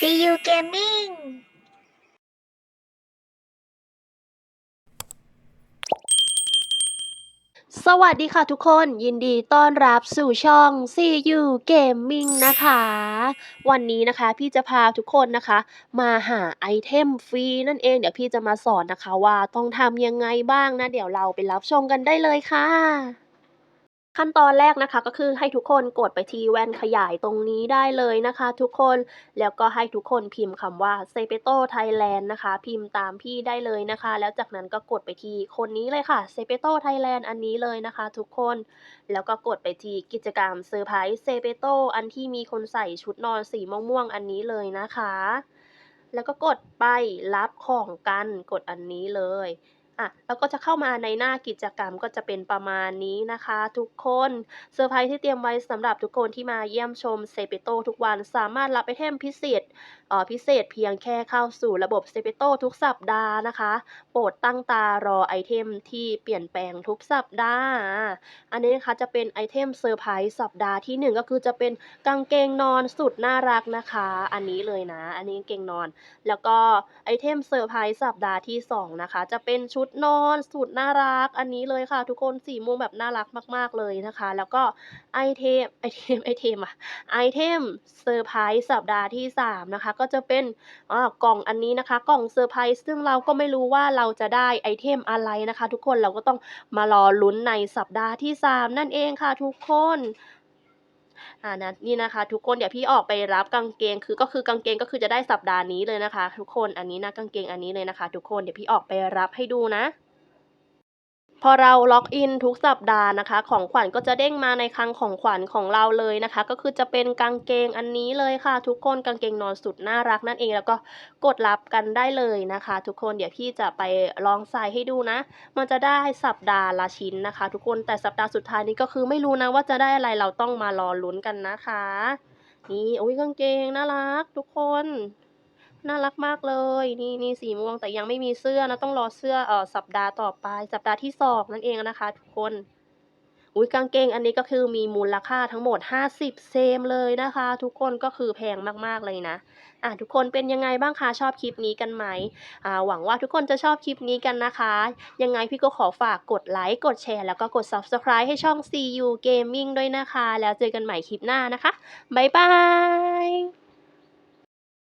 See you gaming สวัสดีค่ะทุกคนยินดีต้อนรับสู่ช่อง CU Gaming นะคะ วันนี้นะคะพี่จะพาทุกคนนะคะ มาหาไอเทมฟรีนั่นเองเดี๋ยวพี่จะมาสอนนะคะว่าต้องทำยังไงบ้างนะ เดี๋ยวเราไปรับชมกันได้เลยค่ะ ขั้นตอนแรกนะคะก็คือให้ทุกคนกดไปที่แว่นขยายตรงนี้ได้เลยนะคะทุกคนแล้วก็ให้ทุกคนพิมพ์คำว่า s e p e t o Thailand นะคะ พิมพ์ตามพี่ได้เลยนะคะ แล้วจากนั้นก็กดไปที่คนนี้เลยค่ะ s e p e t o Thailand อันนี้เลยนะคะ ทุกคนแล้วก็กดไปที่กิจกรรมเซอร์ไพรส์เซเปโตอันที่มีคนใส่ชุดนอนสีม่วงๆอันนี้เลยนะคะ แล้วก็กดไปรับของกันกดอันนี้เลย อะแล้วก็จะเข้ามาในหน้ากิจกรรมก็จะเป็นประมาณนี้นะคะ ทุกคนเซอร์ไพรส์ที่เตรียมไว้สำหรับทุกคนที่มาเยี่ยมชมเซเปโตทุกวันสามารถรับไอเทมพิเศษเอ่อพิเศษเพียงแค่เข้าสู่ระบบเซเปโตทุกสัปดาห์นะคะ โปรดตั้งตารอไอเทมที่เปลี่ยนแปลงทุกสัปดาห์ อันนี้นะคะจะเป็นไอเทมเซอร์ไพรส์สัปดาห์ที่หนึ่งก็คือจะเป็นกางเกงนอนสุดน่ารักนะคะ อันนี้เลยนะ อันนี้กางเกงนอน แล้วก็ไอเทมเซอร์ไพรส์สัปดาห์ที่สองนะคะ จะเป็นชุดนอนสุดน่ารักอันนี้เลยค่ะ ทุกคนสีม่วงแบบน่ารักมากๆเลยนะคะ แล้วก็ไอเทมไอเทมไอเทมอะไอเทมเซอร์ไพรส์สัปดาห์ที่สามนะคะ ก็จะเป็นอ่ากล่องอันนี้นะคะ กล่องเซอร์ไพรส์ซึ่งเราก็ไม่รู้ว่าเราจะได้ไอเทมอะไรนะคะ ทุกคนเราก็ต้องมารอลุ้นในสัปดาห์ที่สามนั่นเองค่ะทุกคน อ่านะนี่นะคะ ทุกคนเดี๋ยวพี่ออกไปรับกางเกงคือก็คือกางเกงก็คือจะได้สัปดาห์นี้เลยนะคะ ทุกคนอันนี้นะกางเกงอันนี้เลยนะคะ ทุกคนเดี๋ยวพี่ออกไปรับให้ดูนะ อเราล็อกอินทุกสัปดาห์นะคะ ของขวัญก็จะเด้งมาในคลังของขวัญของเราเลยนะคะ ก็คือจะเป็นกางเกงอันนี้เลยค่ะ ทุกคนกางเกงนอนสุดน่ารักนั่นเองแล้วก็กดรับกันได้เลยนะคะ ทุกคนเดี๋ยวพี่จะไปลองใส่ให้ดูนะ มันจะได้สัปดาห์ละชิ้นนะคะ ทุกคนแต่สัปดาห์สุดท้ายนี้ก็คือไม่รู้นะว่าจะได้อะไรเราต้องมารอลุ้นกันนะคะ นี่โอ้ยกางเกงน่ารัก ทุกคน น่ารักมากเลย นี่นี่สีม่วงแต่ยังไม่มีเสื้อนะต้องรอเสื้อเอ่อสัปดาห์ต่อไป สัปดาห์ที่สองนั่นเองนะคะทุกคนอุ้ยกางเกงอันนี้ก็คือมีมูลค่าทั้งหมด 50 เซมเลยนะคะ ทุกคนก็คือแพงมากๆเลยนะอะทุกคนเป็นยังไงบ้างคะชอบคลิปนี้กันไหมอ่าหวังว่าทุกคนจะชอบคลิปนี้กันนะคะ ยังไงพี่ก็ขอฝากกดไลค์กดแชร์แล้วก็กด Subscribe ให้ช่อง CU Gaming ด้วยนะคะ แล้วเจอกันใหม่คลิปหน้านะคะบ๊ายบาย